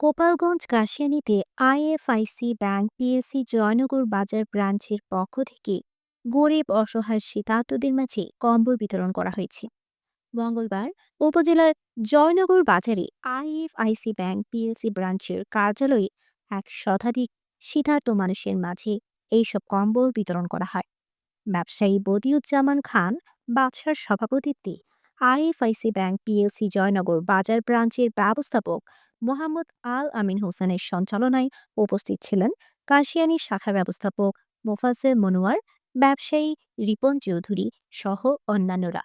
Gopalganj কাশিয়ানীতে IFIC bank PLC Joynagar Bazar ব্রাঞ্চের পক্ষ থেকে গরিব অসহায় শীতার্তদের মাঝে কম্বল বিতরণ করা হয়েছে। মঙ্গলবার উপজেলার জয়নগর বাজারে আইএফআইসি ব্যাংক পিএলসি ব্রাঞ্চের কার্যালয়ে এক শতাধিক শীতার্ত মানুষের মাঝে এইসব কম্বল বিতরণ করা হয়। ব্যবসায়ী বদিউজ্জামান খান, বাদশার সভাপতিত্বে IFIC bank PLC Joynagar Bazar ব্রাঞ্চের ব্যবস্থাপক মোহাম্মদ আল আমিন হোসেনের সঞ্চালনায় উপস্থিত ছিলেন কাশিয়ানি শাখা ব্যবস্থাপক মোফাজ্জেল মনোয়ার, ব্যবসায়ী রিপন চৌধুরী সহ অন্যান্যরা।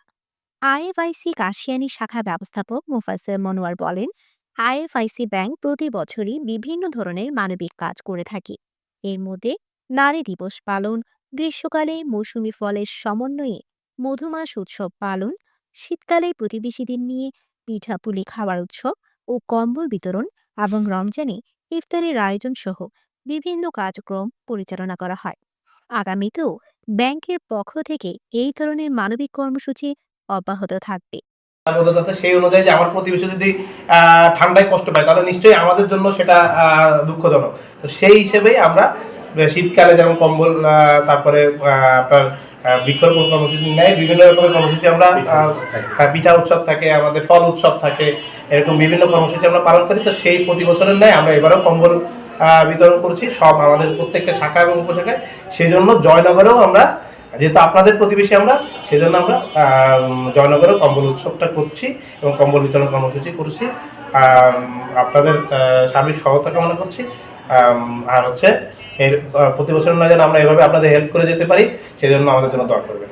আইএফআইসি কাশিয়ানি শাখা ব্যবস্থাপক মোফাজ্জেল মনোয়ার বলেন, আইএফআইসি ব্যাংক প্রতি বছরই বিভিন্ন ধরনের মানবিক কাজ করে থাকে। এর মধ্যে নারী দিবস পালন, গ্রীষ্মকালে মৌসুমি ফলের সমন্বয়ে মধুমাস উৎসব পালন শীতকালে প্রতিবেশীদের নিয়ে পিঠাপুলি খাওয়ার উৎসব ও কম্বল বিতরণ এবং রমজানে ইফতারের আয়োজন সহ বিভিন্ন কার্যক্রম পরিচালনা করা হয়। আগামীতেও ব্যাংকের পক্ষ থেকে এই ধরনের মানবিক কর্মসূচি অব্যাহত থাকবে। সেই অনুযায়ী যে আমার প্রতিবেশী যদি ঠান্ডায় কষ্ট পায়, তাহলে নিশ্চয়ই আমাদের জন্য সেটা দুঃখজনক। সেই হিসেবেই আমরা শীতকালে যেমন কম্বল তারপরে আপনার বৃক্ষরোপণ কর্মসূচি নেয় বিভিন্ন রকমের কর্মসূচি আমরা হ্যাঁ, পিঠা উৎসব থাকে আমাদের ফল উৎসব থাকে এরকম বিভিন্ন কর্মসূচি আমরা পালন করি তো সেই প্রতি বছরের ন্যায় আমরা এবারেও কম্বল বিতরণ করছি সব আমাদের প্রত্যেকটা শাখা এবং উপশাখায় সেই জন্য জয়নগরেও আমরা যেহেতু আপনাদের প্রতিবেশী আমরা সেই জন্য আমরা আম, জয়নগরেও কম্বল উৎসবটা করছি এবং কম্বল বিতরণ কর্মসূচি করছি। আপনাদের স্বামীর সহায়তা কামনা করছি। আর হচ্ছে এর প্রতি বছর না যেন আমরা এভাবে আপনাদের হেল্প করে যেতে পারি সেই জন্য আমাদের জন্য দোয়া করবেন।